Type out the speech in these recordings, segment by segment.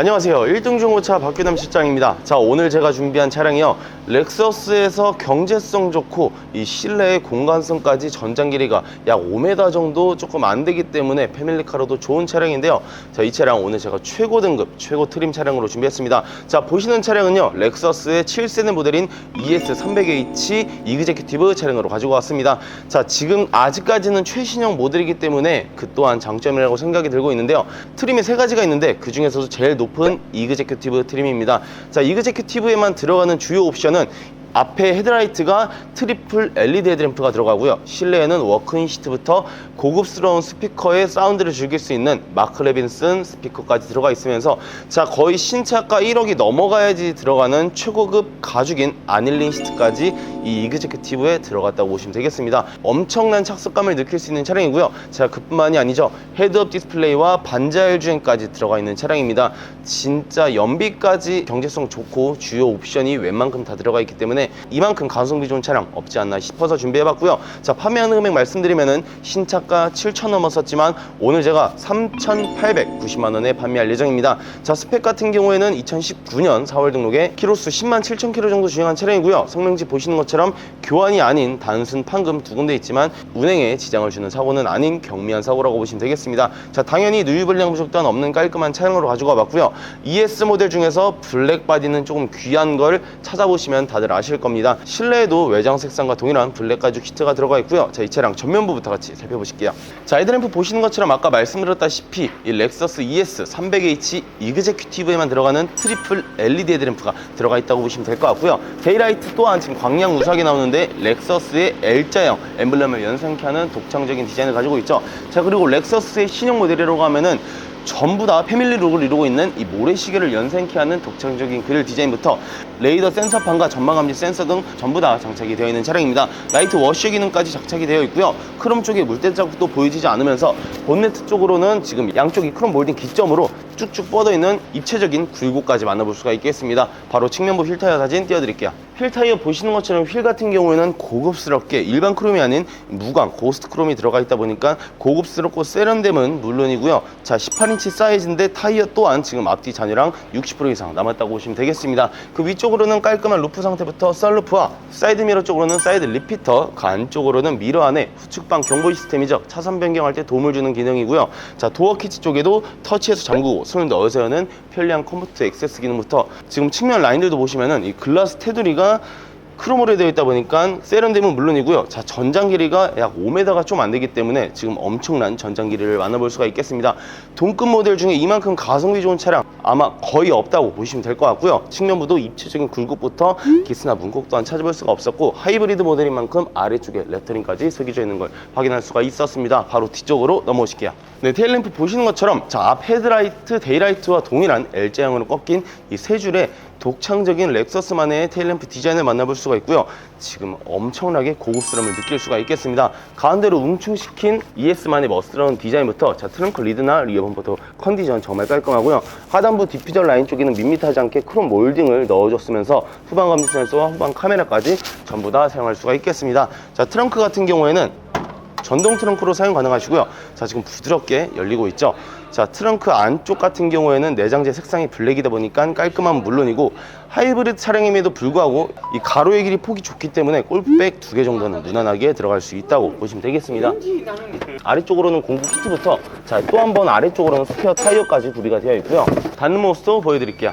안녕하세요. 1등 중고차 박규남 실장입니다. 자, 오늘 제가 준비한 차량이요. 렉서스에서 경제성 좋고 이 실내의 공간성까지 전장 길이가 약 5m 정도 조금 안 되기 때문에 패밀리카로도 좋은 차량인데요. 자, 이 차량 오늘 제가 최고 등급, 최고 트림 차량으로 준비했습니다. 자, 보시는 차량은요. 렉서스의 7세대 모델인 ES300H 이그제큐티브 차량으로 가지고 왔습니다. 자, 지금 아직까지는 최신형 모델이기 때문에 그 또한 장점이라고 생각이 들고 있는데요. 트림이 세 가지가 있는데 그 중에서도 제일 높은 이그제큐티브 트림입니다. 자, 이그제큐티브에만 들어가는 주요 옵션은 앞에 헤드라이트가 트리플 LED 헤드램프가 들어가고요. 실내에는 워크인 시트부터 고급스러운 스피커의 사운드를 즐길 수 있는 마크 레빈슨 스피커까지 들어가 있으면서 자 거의 신차가 1억이 넘어가야지 들어가는 최고급 가죽인 아닐린 시트까지 이 이그제큐티브에 들어갔다고 보시면 되겠습니다. 엄청난 착석감을 느낄 수 있는 차량이고요. 자 그뿐만이 아니죠. 헤드업 디스플레이와 반자율 주행까지 들어가 있는 차량입니다. 진짜 연비까지 경제성 좋고 주요 옵션이 웬만큼 다 들어가 있기 때문에 이만큼 가성비 좋은 차량 없지 않나 싶어서 준비해봤고요. 자 판매하는 금액 말씀드리면은 신차가 7천 넘었었지만 오늘 제가 3,890만 원에 판매할 예정입니다. 자 스펙 같은 경우에는 2019년 4월 등록에 키로수 10만 7천 킬로 정도 주행한 차량이고요. 성능지 보시는 것처럼 교환이 아닌 단순 판금 두 군데 있지만 운행에 지장을 주는 사고는 아닌 경미한 사고라고 보시면 되겠습니다. 자 당연히 누유 불량 부족 또한 없는 깔끔한 차량으로 가지고 와봤고요. ES 모델 중에서 블랙 바디는 조금 귀한 걸 찾아보시면 다들 아실 겁니다. 실내에도 외장 색상과 동일한 블랙 가죽 시트가 들어가 있고요. 자 이 차량 전면부부터 같이 살펴보실게요. 자 헤드램프 보시는 것처럼 아까 말씀드렸다시피 이 렉서스 ES 300H 이그제큐티브에만 들어가는 트리플 LED 헤드램프가 들어가 있다고 보시면 될 것 같고요. 데이라이트 또한 지금 광량 우수하게 나오는데 렉서스의 L자형 엠블렘을 연상케 하는 독창적인 디자인을 가지고 있죠. 자 그리고 렉서스의 신형 모델이라고 하면은 전부 다 패밀리 룩을 이루고 있는 이 모래시계를 연상케 하는 독창적인 그릴 디자인부터 레이더 센서판과 전방감지 센서 등 전부 다 장착이 되어 있는 차량입니다. 라이트 워셔 기능까지 장착이 되어 있고요. 크롬 쪽에 물때 자국도 보이지 않으면서 본네트 쪽으로는 지금 양쪽이 크롬 몰딩 기점으로 쭉쭉 뻗어 있는 입체적인 굴곡까지 만나볼 수가 있겠습니다. 바로 측면부 휠 타이어 사진 띄워드릴게요. 휠 타이어 보시는 것처럼 휠 같은 경우에는 고급스럽게 일반 크롬이 아닌 무광 고스트 크롬이 들어가 있다 보니까 고급스럽고 세련됨은 물론이고요. 자 18인치 사이즈인데 타이어 또한 지금 앞뒤 잔유랑 60% 이상 남았다고 보시면 되겠습니다. 그 위쪽으로는 깔끔한 루프 상태부터 썬루프와 사이드 미러 쪽으로는 사이드 리피터, 그 안쪽으로는 미러 안에 후측방 경보 시스템이죠. 차선 변경할 때 도움을 주는 기능이고요. 자 도어 키치 쪽에도 터치해서 잠그고 손을 여는 편리한 컴포트 액세스 기능부터 지금 측면 라인들도 보시면은 이 글라스 테두리가 크롬으로 되어 있다 보니까 세련됨은 물론이고요. 자, 전장 길이가 약 5m가 좀 안 되기 때문에 지금 엄청난 전장 길이를 만나볼 수가 있겠습니다. 동급 모델 중에 이만큼 가성비 좋은 차량 아마 거의 없다고 보시면 될 것 같고요. 측면부도 입체적인 굴곡부터 기스나 문콕 또한 찾아볼 수가 없었고 하이브리드 모델인 만큼 아래쪽에 레터링까지 새겨져 있는 걸 확인할 수가 있었습니다. 바로 뒤쪽으로 넘어오실게요. 네, 테일램프 보시는 것처럼 자, 앞 헤드라이트, 데이라이트와 동일한 L자형으로 꺾인 이 세 줄의 독창적인 렉서스만의 테일램프 디자인을 만나볼 수가 있고요. 지금 엄청나게 고급스러움을 느낄 수가 있겠습니다. 가운데로 웅충시킨 ES만의 멋스러운 디자인부터 자 트렁크 리드나 리어 범퍼도 컨디션 정말 깔끔하고요. 하단부 디퓨저 라인 쪽에는 밋밋하지 않게 크롬 몰딩을 넣어줬으면서 후방 감지 센서와 후방 카메라까지 전부 다 사용할 수가 있겠습니다. 자 트렁크 같은 경우에는 전동 트렁크로 사용 가능하시고요. 자, 지금 부드럽게 열리고 있죠. 자, 트렁크 안쪽 같은 경우에는 내장재 색상이 블랙이다 보니까 깔끔함은 물론이고 하이브리드 차량임에도 불구하고 이 가로의 길이 폭이 좋기 때문에 골프백 두 개 정도는 무난하게 들어갈 수 있다고 보시면 되겠습니다. 아래쪽으로는 공구 키트부터 자, 또 한 번 아래쪽으로는 스페어 타이어까지 구비가 되어 있고요. 닿는 모습도 보여드릴게요.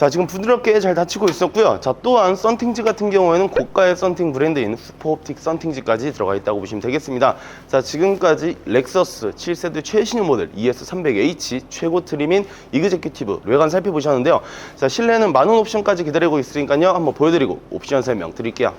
자 지금 부드럽게 잘 닫히고 있었고요. 자 또한 썬팅지 같은 경우에는 고가의 썬팅 브랜드인 슈퍼옵틱 썬팅지까지 들어가 있다고 보시면 되겠습니다. 자 지금까지 렉서스 7세대 최신형 모델 ES300H 최고 트림인 이그제큐티브 외관 살펴보셨는데요. 자 실내는 많은 옵션까지 기다리고 있으니까요. 한번 보여드리고 옵션 설명 드릴게요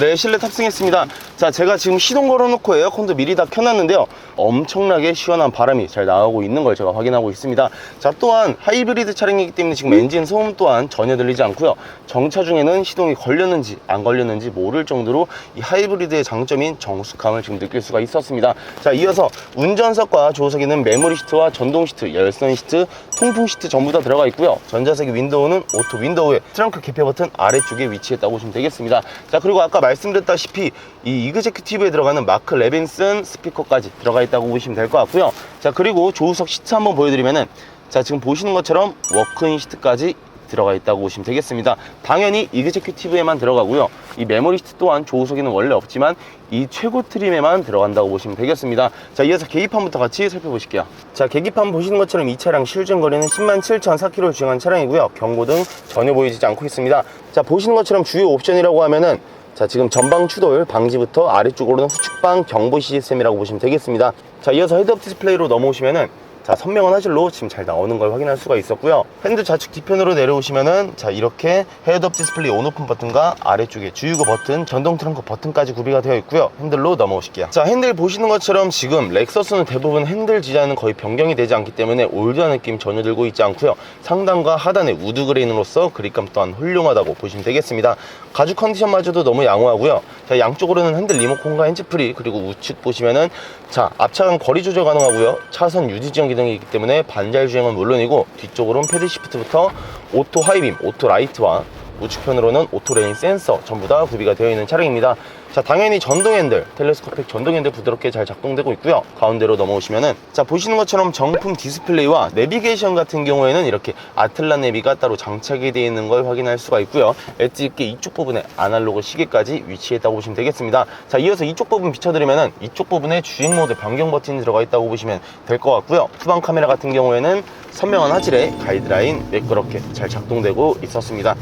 네, 실내 탑승했습니다. 자, 제가 지금 시동 걸어놓고 에어컨도 미리 다 켜놨는데요. 엄청나게 시원한 바람이 잘 나오고 있는 걸 제가 확인하고 있습니다. 자, 또한 하이브리드 차량이기 때문에 지금 엔진 소음 또한 전혀 들리지 않고요. 정차 중에는 시동이 걸렸는지 안 걸렸는지 모를 정도로 이 하이브리드의 장점인 정숙함을 지금 느낄 수가 있었습니다. 자, 이어서 운전석과 조수석에는 메모리 시트와 전동 시트, 열선 시트, 통풍 시트 전부 다 들어가 있고요. 전자석 윈도우는 오토 윈도우에 트렁크 개폐 버튼 아래쪽에 위치했다고 보시면 되겠습니다. 자, 그리고 아까 말씀드렸다시피 이 이그제큐티브에 들어가는 마크 레빈슨 스피커까지 들어가 있다 고 보시면 될 것 같고요. 자, 그리고 조수석 시트 한번 보여드리면은 자, 지금 보시는 것처럼 워크인 시트까지 들어가 있다고 보시면 되겠습니다. 당연히 이그제큐티브에만 들어가고요. 이 메모리 시트 또한 조수석에는 원래 없지만 이 최고 트림에만 들어간다고 보시면 되겠습니다. 자, 이어서 계기판부터 같이 살펴보실게요. 자, 계기판 보시는 것처럼 이 차량 실전 거리는 10만 7,004km를 주행한 차량이고요. 경고등 전혀 보이지 않고 있습니다. 자, 보시는 것처럼 주요 옵션이라고 하면은 자 지금 전방 추돌 방지부터 아래쪽으로는 후측방 경보 시스템이라고 보시면 되겠습니다. 자 이어서 헤드업 디스플레이로 넘어오시면은 자 선명한 화질로 지금 잘 나오는 걸 확인할 수가 있었고요. 핸들 좌측 뒤편으로 내려오시면은 자 이렇게 헤드업 디스플레이 온 오픈 버튼과 아래쪽에 주유구 버튼 전동 트렁크 버튼까지 구비가 되어 있고요. 핸들로 넘어오실게요. 자 핸들 보시는 것처럼 지금 렉서스는 대부분 핸들 디자인은 거의 변경이 되지 않기 때문에 올드한 느낌 전혀 들고 있지 않고요. 상단과 하단의 우드 그레인으로서 그립감 또한 훌륭하다고 보시면 되겠습니다. 가죽 컨디션마저도 너무 양호하고요. 자 양쪽으로는 핸들 리모컨과 핸즈프리 그리고 우측 보시면은 자 앞차간 거리 조절 가능하고요. 차선 유지 지연 기능이 있기 때문에 반잘 주행은 물론이고 뒤쪽으로는 패드 시프트부터 오토 하이빔 오토 라이트와 우측편으로는 오토 레인 센서 전부 다 구비가 되어 있는 차량입니다 자 당연히 전동 핸들 텔레스코픽 전동 핸들 부드럽게 잘 작동되고 있고요. 가운데로 넘어오시면은 자 보시는 것처럼 정품 디스플레이와 내비게이션 같은 경우에는 이렇게 아틀라 내비가 따로 장착이 되어 있는 걸 확인할 수가 있고요. 엣지 있게 이쪽 부분에 아날로그 시계까지 위치했다고 보시면 되겠습니다. 자 이어서 이쪽 부분 비춰드리면은 이쪽 부분에 주행 모드 변경 버튼이 들어가 있다고 보시면 될 것 같고요. 후방 카메라 같은 경우에는 선명한 화질의 가이드라인 매끄럽게 잘 작동되고 있었습니다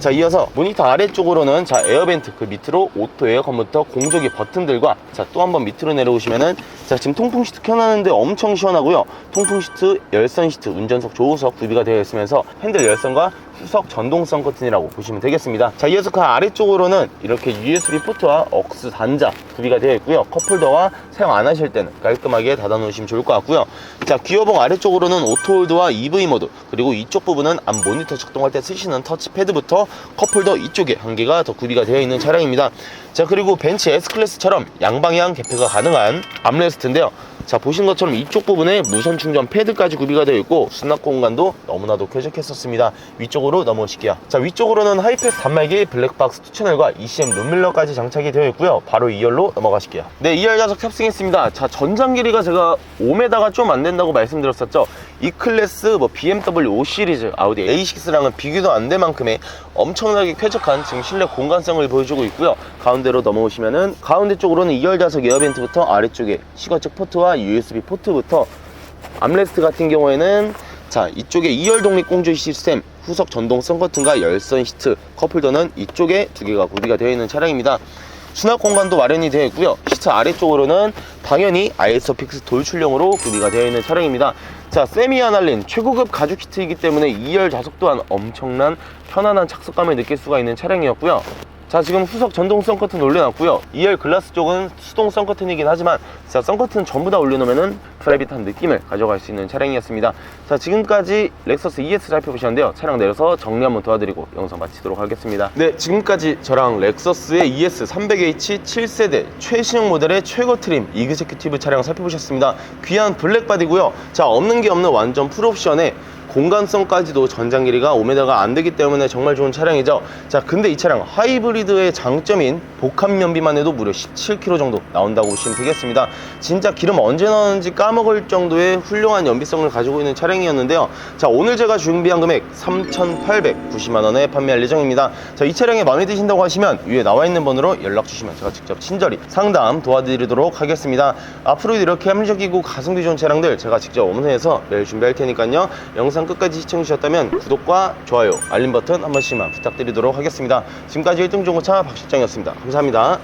자 이어서 모니터 아래쪽으로는 자 에어벤트 그 밑으로 오토 에어컨부터 공조기 버튼들과 자 또 한번 밑으로 내려오시면은 자 지금 통풍 시트 켜놨는데 엄청 시원하고요. 통풍 시트 열선 시트 운전석 조우석 구비가 되어 있으면서 핸들 열선과 후석 전동성 커튼이라고 보시면 되겠습니다. 자 이어서 그 아래쪽으로는 이렇게 USB 포트와 억스 단자 구비가 되어 있고요. 컵홀더와 사용 안 하실 때는 깔끔하게 닫아 놓으시면 좋을 것 같고요. 자 기어봉 아래쪽으로는 오토홀드와 EV 모드 그리고 이쪽 부분은 앞 모니터 작동할 때 쓰시는 터치패드부터 컵홀더 이쪽에 한 개가 더 구비가 되어 있는 차량입니다. 자 그리고 벤츠 S클래스처럼 양방향 개폐가 가능한 암레 스트인데요 자 보신 것처럼 이쪽 부분에 무선 충전 패드까지 구비가 되어 있고 수납 공간도 너무나도 쾌적했었습니다. 위쪽으로 넘어오실게요. 자 위쪽으로는 하이패스 단말기 블랙박스 2채널과 ECM 룸밀러까지 장착이 되어 있고요. 바로 2열로 넘어가실게요. 네 2열 좌석 탑승했습니다. 자 전장 길이가 제가 5m가 좀 안 된다고 말씀드렸었죠. 이 클래스 뭐 BMW 5 시리즈 아우디 A6랑은 비교도 안 될 만큼의 엄청나게 쾌적한 지금 실내 공간성을 보여주고 있고요. 가운데로 넘어오시면은 가운데 쪽으로는 2열 좌석 에어벤트부터 아래쪽에 시거적 포트와 USB 포트부터 암레스트 같은 경우에는 자 이쪽에 2열 독립 공조기 시스템 후석 전동 썬커튼과 열선 시트 컵홀더는 이쪽에 두 개가 구비가 되어 있는 차량입니다. 수납 공간도 마련이 되어 있고요. 시트 아래쪽으로는 당연히 아이소픽스 돌출형으로 구비가 되어 있는 차량입니다. 자 세미 아날린 최고급 가죽 키트이기 때문에 2열 좌석 또한 엄청난 편안한 착석감을 느낄 수가 있는 차량이었고요 자 지금 후석 전동 썬커튼 올려놨고요. 2열 글라스 쪽은 수동 썬커튼이긴 하지만 자 썬커튼 전부 다 올려놓으면은 프라이빗한 느낌을 가져갈 수 있는 차량이었습니다. 자 지금까지 렉서스 ES 살펴보셨는데요. 차량 내려서 정리 한번 도와드리고 영상 마치도록 하겠습니다. 네 지금까지 저랑 렉서스의 ES 300H 7세대 최신형 모델의 최고 트림 이그제큐티브 차량 살펴보셨습니다. 귀한 블랙바디고요. 자 없는 게 없는 완전 풀옵션에 공간성까지도 전장 길이가 5m가 안 되기 때문에 정말 좋은 차량이죠. 자, 근데 이 차량 하이브리드의 장점인 복합 연비만 해도 무려 17km 정도 나온다고 보시면 되겠습니다. 진짜 기름 언제 넣었는지 까먹을 정도의 훌륭한 연비성을 가지고 있는 차량이었는데요. 자, 오늘 제가 준비한 금액 3,890만 원에 판매할 예정입니다. 자, 이 차량이 마음에 드신다고 하시면 위에 나와 있는 번호로 연락 주시면 제가 직접 친절히 상담 도와드리도록 하겠습니다. 앞으로도 이렇게 합리적이고 가성비 좋은 차량들 제가 직접 업무해서 매일 준비할 테니까요. 영상 끝까지 시청해 주셨다면 구독과 좋아요, 알림 버튼 한 번씩만 부탁드리도록 하겠습니다. 지금까지 1등 중고차 박실장이었습니다. 감사합니다.